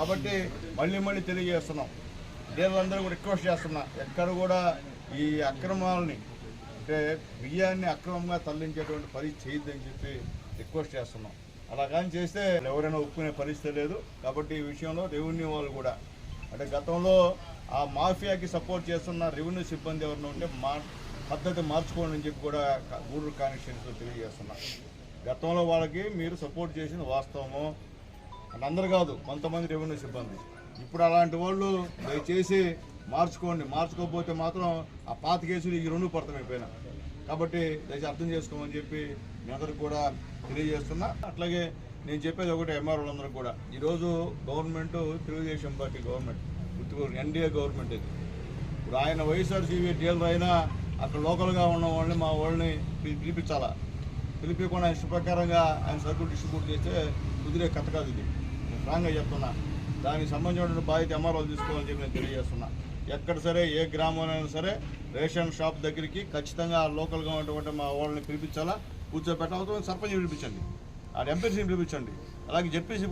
కాబట్టి మళ్ళీ మళ్ళీ తెలియజేస్తున్నాం. డీలర్లందరూ కూడా రిక్వెస్ట్ చేస్తున్నా ఎక్కడ కూడా ఈ అక్రమాలని అంటే బియ్యాన్ని అక్రమంగా తరలించేటువంటి పరిస్థితి చేయొద్దని చెప్పి రిక్వెస్ట్ చేస్తున్నాం. అలా కానీ చేస్తే ఎవరైనా ఒప్పుకునే పరిస్థితి లేదు. కాబట్టి ఈ విషయంలో రెవెన్యూ వాళ్ళు కూడా అంటే గతంలో ఆ మాఫియాకి సపోర్ట్ చేస్తున్న రెవెన్యూ సిబ్బంది ఎవరైనా ఉంటే మా పద్ధతి మార్చుకోండి అని చెప్పి కూడా గూడూరు కాన్స్టిట్యూన్సీలో తెలియజేస్తున్నారు గతంలో వాళ్ళకి మీరు సపోర్ట్ చేసిన వాస్తవము. అని అందరు కాదు కొంతమంది రెవెన్యూ సిబ్బంది. ఇప్పుడు అలాంటి వాళ్ళు దయచేసి మార్చుకోండి. మార్చుకోకపోతే మాత్రం ఆ పాత కేసులు ఈ రెండు పడతామైపోయినా. కాబట్టి దయచేసి అర్థం చేసుకోమని చెప్పి మీ అందరికి కూడా తెలియజేస్తున్నా. అట్లాగే నేను చెప్పేది ఒకటి ఎంఆర్ఓలందరూ కూడా. ఈరోజు గవర్నమెంట్ తెలుగుదేశం పార్టీ గవర్నమెంట్ గుర్తుకోండి ఎన్డీఏ గవర్నమెంట్ ఇది. ఇప్పుడు ఆయన వైఎస్ఆర్సీవీ డీలర్ అయినా అక్కడ లోకల్గా ఉన్న వాళ్ళని మా వాళ్ళని పిలిపించాలా? పిలిపించకుండా ఆయన ఇష్ట ప్రకారంగా ఆయన సరుకులు డిస్ట్రిబ్యూట్ చేస్తే కుదిరే కథ కాదు ఇది. నేను ఫ్రాంక్గా చెప్తున్నా. దానికి సంబంధించిన బాధ్యత ఎంఆర్ఓ తీసుకోవాలని చెప్పి నేను తెలియజేస్తున్నా. ఎక్కడ సరే ఏ గ్రామంలో సరే రేషన్ షాప్ దగ్గరికి ఖచ్చితంగా లోకల్గా ఉన్నటువంటి మా వాళ్ళని పిలిపించాలా? కూర్చోబెట్టాలి సర్పంచ్ పిలిపించండి. ఆ ఎంపీసీని పిలిపించండి. అలాగే జెడ్పీసీ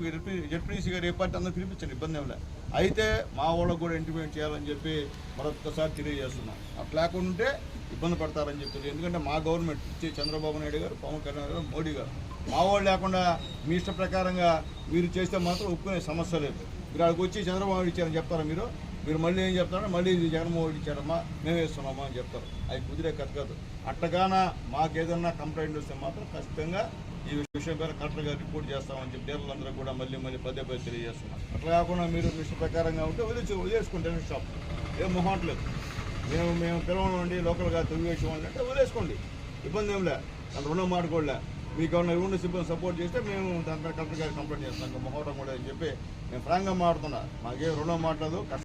జెడ్పీసీ గారు ఏ పార్టీ అందరూ పిలిపించండి ఇబ్బంది ఏమి అయితే మా వాళ్ళకు కూడా ఇంటిమేట్ చేయాలని చెప్పి మరొకసారి తెలియజేస్తున్నాం. అట్లా లేకుండా ఉంటే ఇబ్బంది పడతారని చెప్పి ఎందుకంటే మా గవర్నమెంట్ ఇచ్చే చంద్రబాబు నాయుడు గారు పవన్ కళ్యాణ్ గారు మోడీ గారు. మా వాళ్ళు లేకుండా మీ ఇష్ట ప్రకారంగా మీరు చేస్తే మాత్రం ఒప్పుకునే సమస్య లేదు. మీరు అక్కడికి వచ్చి చంద్రబాబు ఇచ్చారని చెప్తారా మీరు? మీరు మళ్ళీ ఏం చెప్తారంటే మళ్ళీ ఇది జగన్మోహన్ రెడ్డి ఇచ్చారమ్మా మేము వేస్తున్నామా అని చెప్తారు. అది కుదిరే కథ కాదు. అట్టగాన మాకేదన్నా కంప్లైంట్ వస్తే మాత్రం ఖచ్చితంగా ఈ విషయం పైన కలెక్టర్ గారు రిపోర్ట్ చేస్తామని చెప్పి డీలర్లందరూ కూడా మళ్ళీ మళ్ళీ పదే పదే తెలియజేస్తున్నారు. అట్లా కాకుండా మీరు మిషన్ ప్రకారంగా ఉంటే వదిలి వదిలేసుకుంటే షాప్ ఏం మొహంట్లేదు మేము మేము పిలవనండి లోకల్గా తెలుగుదేశం అంటే వదిలేసుకోండి. ఇబ్బంది ఏం లే. అంత రుణం మాడుకోలే. మీకు ఏమన్నా రెవెన్యూ సిబ్బంది సపోర్ట్ చేస్తే మేము దాంట్లో కలెక్టర్ గారికి కంప్లైంట్ చేస్తాం. ఇంకా కూడా అని చెప్పి మేము ఫ్రాంక్గా మాడుతున్నా మాకేం రుణం మాట్లాడదు.